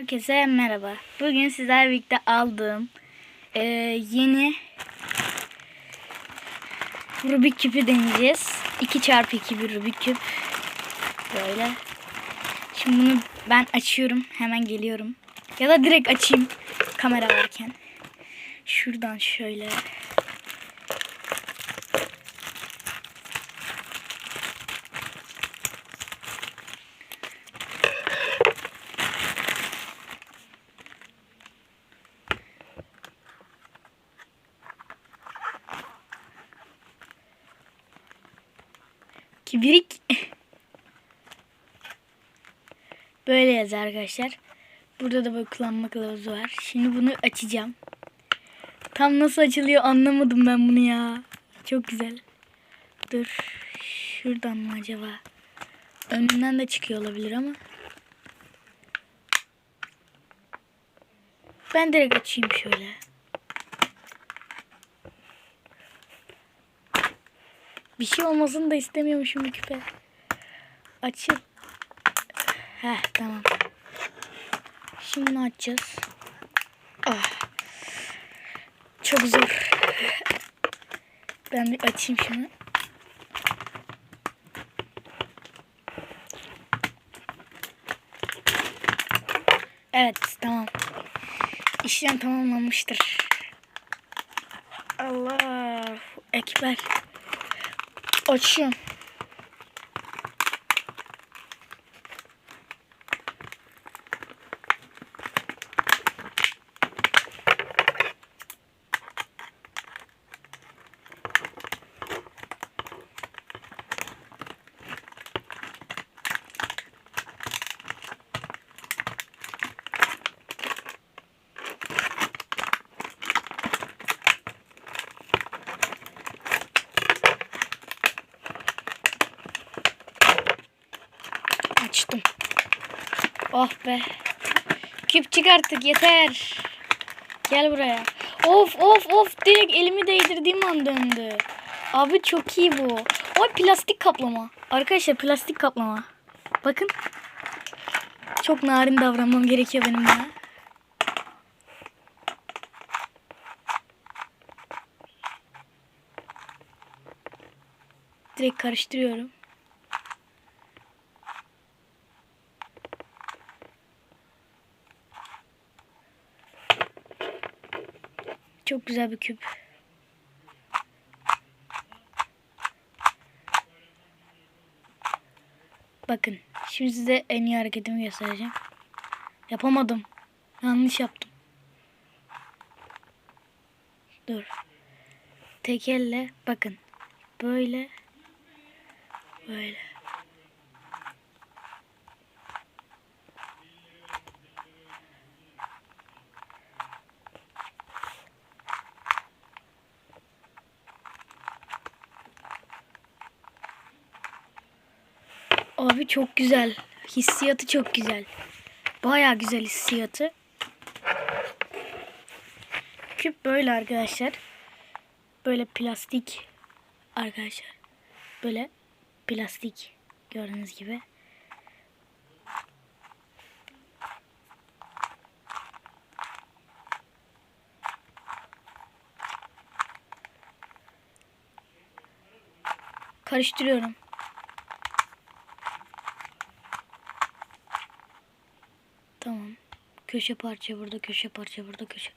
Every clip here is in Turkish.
Herkese merhaba. Bugün sizlerle birlikte aldığım eee, yeni Rubik küpü deneyeceğiz. 2 çarpı 2 bir Rubik küp. Böyle. Şimdi bunu ben açıyorum. Hemen geliyorum. Ya da direkt açayım kamera varken. Şuradan şöyle. Kibrik. Böyle yazar arkadaşlar. Burada da böyle kullanma kılavuzu var. Şimdi bunu açacağım. Tam nasıl açılıyor anlamadım ben bunu ya. Çok güzel. Dur. Şuradan mı acaba? Önünden de çıkıyor olabilir ama. Ben direkt açayım şöyle. Bir şey olmasını da istemiyormuşum bu küpe. Açıl. Heh tamam. Şimdi açacağız. Ah. Çok zor. Ben bir açayım şunu. Evet tamam. İşlem tamamlanmıştır. Allah ekber. Açıyorum. Açtım. Oh be. Küp çıkarttık yeter. Gel buraya. Of of of direkt elimi değdirdiğim an döndü. Abi çok iyi bu. O plastik kaplama. Arkadaşlar plastik kaplama. Bakın. Çok narin davranmam gerekiyor benim buna. Direkt karıştırıyorum. Çok güzel bir küp. Bakın. Şimdi size en iyi hareketimi göstereceğim. Yapamadım. Yanlış yaptım. Dur. Tek elle bakın. Böyle. Böyle. Abi çok güzel. Hissiyatı çok güzel. Baya güzel hissiyatı. Küp böyle arkadaşlar. Böyle plastik arkadaşlar. Böyle plastik gördüğünüz gibi. Karıştırıyorum. Tamam. Köşe parça burada, köşe parça burada, köşe.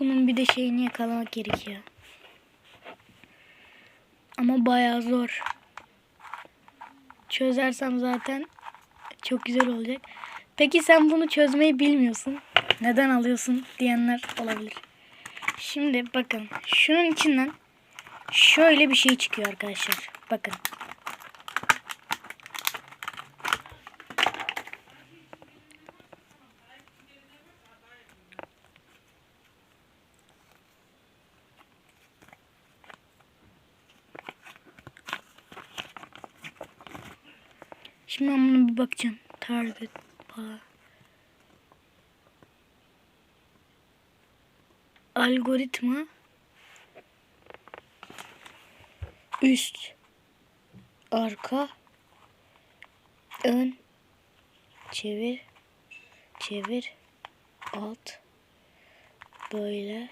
Bunun bir de şeyini yakalamak gerekiyor. Ama bayağı zor. Çözersem zaten çok güzel olacak. Peki sen bunu çözmeyi bilmiyorsun. Neden alıyorsun diyenler olabilir. Şimdi bakın şunun içinden şöyle bir şey çıkıyor arkadaşlar. Bakın. Şimdi ben buna bir bakacağım. Target falan. Algoritma. Üst. Arka. Ön. Çevir. Çevir. Alt. Böyle.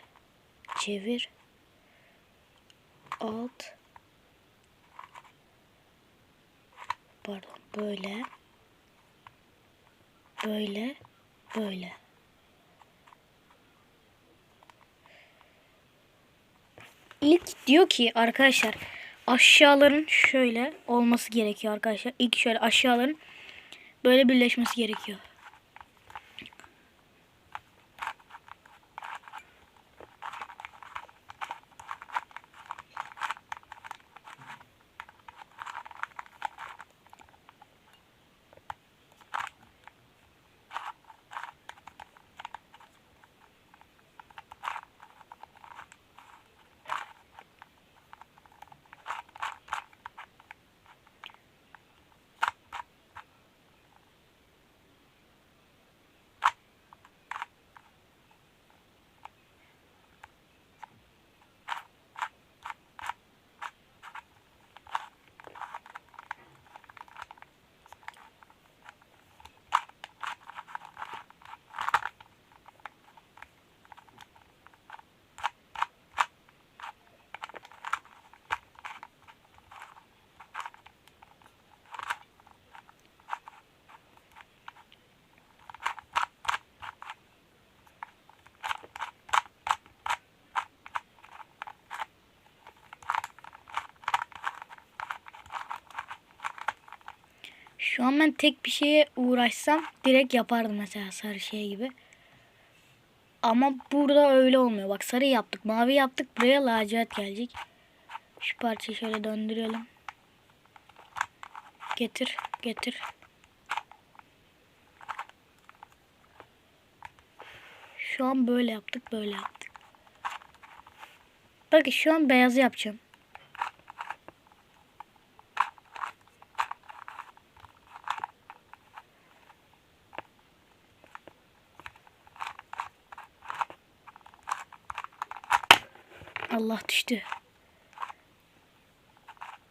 Çevir. Alt. Pardon böyle böyle böyle İlk diyor ki arkadaşlar aşağıların şöyle olması gerekiyor arkadaşlar. İlk şöyle aşağıların böyle birleşmesi gerekiyor. Şu an ben tek bir şeye uğraşsam direkt yapardım mesela sarı şey gibi. Ama burada öyle olmuyor. Bak sarı yaptık, mavi yaptık. Buraya lacivert gelecek. Şu parçayı şöyle döndürelim. Getir, getir. Şu an böyle yaptık, böyle yaptık. Bakın şu an beyazı yapacağım. Allah düştü.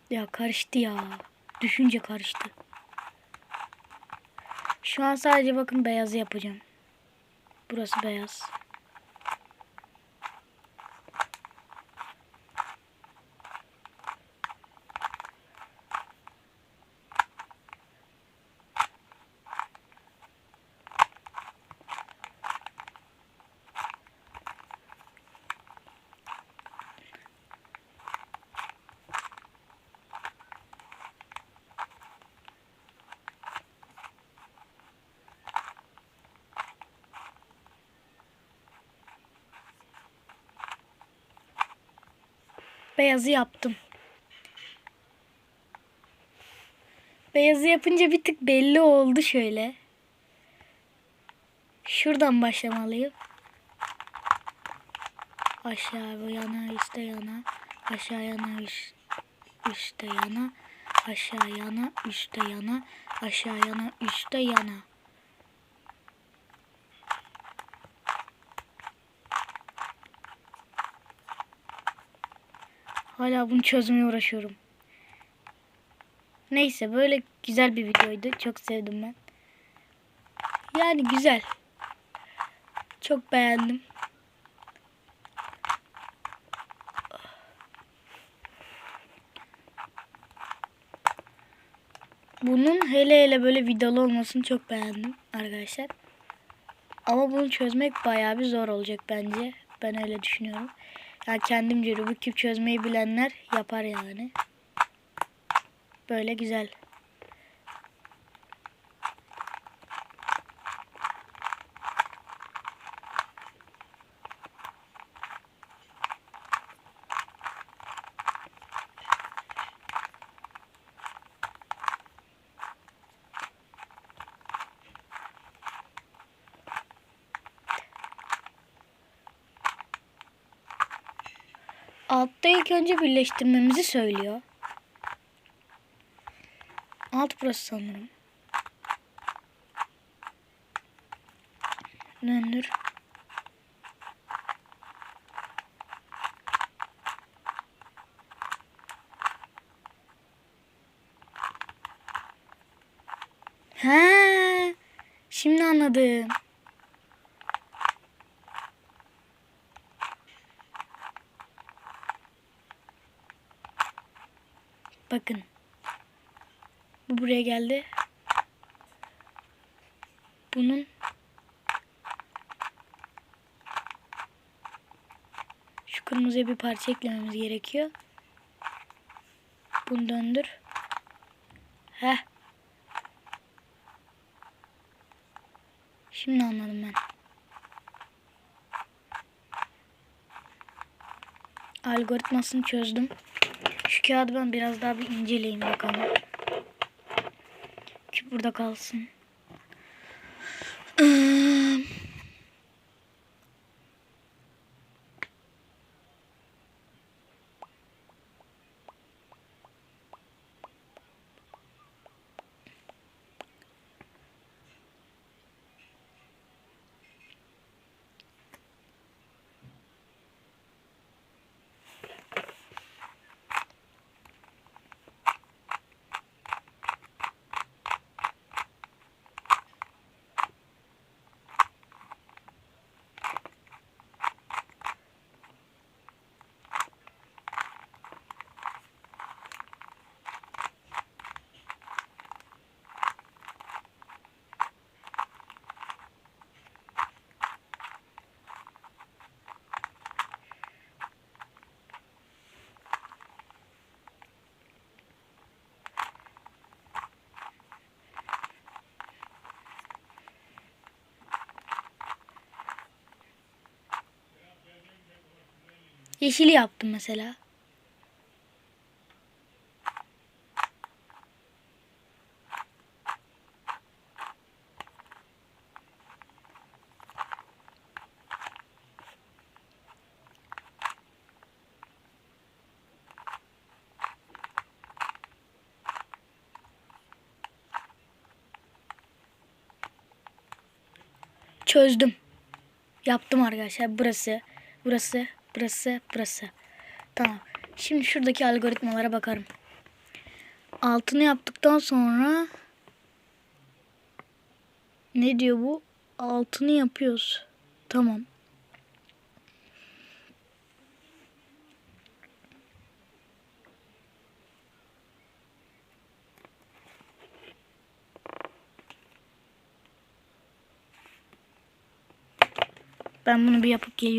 Ya karıştı ya. Düşünce karıştı. Şu an sadece bakın beyazı yapacağım. Burası beyaz. Beyazı yaptım. Beyazı yapınca bir tık belli oldu şöyle. Şuradan başlamalıyım. Aşağı yana üstte yana. Aşağı yana üst, üstte yana. Aşağı yana üstte yana. Aşağı yana üstte yana. Hala bunu çözmeye uğraşıyorum. Neyse böyle güzel bir videoydu. Çok sevdim ben. Yani güzel. Çok beğendim. Bunun hele hele böyle vidalı olmasını çok beğendim arkadaşlar. Ama bunu çözmek bayağı bir zor olacak bence. Ben öyle düşünüyorum. Yani kendimce Rubik küp çözmeyi bilenler yapar yani. Böyle güzel. Altta ilk önce birleştirmemizi söylüyor. Alt burası sanırım. Döndür. Ha, şimdi anladım. Bakın. Bu buraya geldi. Bunun şu kırmızıya bir parça eklememiz gerekiyor. Bunu döndür. Heh. Şimdi anladım ben. Algoritmasını çözdüm. Şu kağıdı ben biraz daha bir inceleyeyim bakalım. Küp burada kalsın. Yeşili yaptım mesela. Çözdüm. Yaptım arkadaşlar. Burası, burası, burası, burası. Tamam. Şimdi şuradaki algoritmalara bakarım. Altını yaptıktan sonra ne diyor bu? Altını yapıyoruz. Tamam. Ben bunu bir yapıp geliyorum.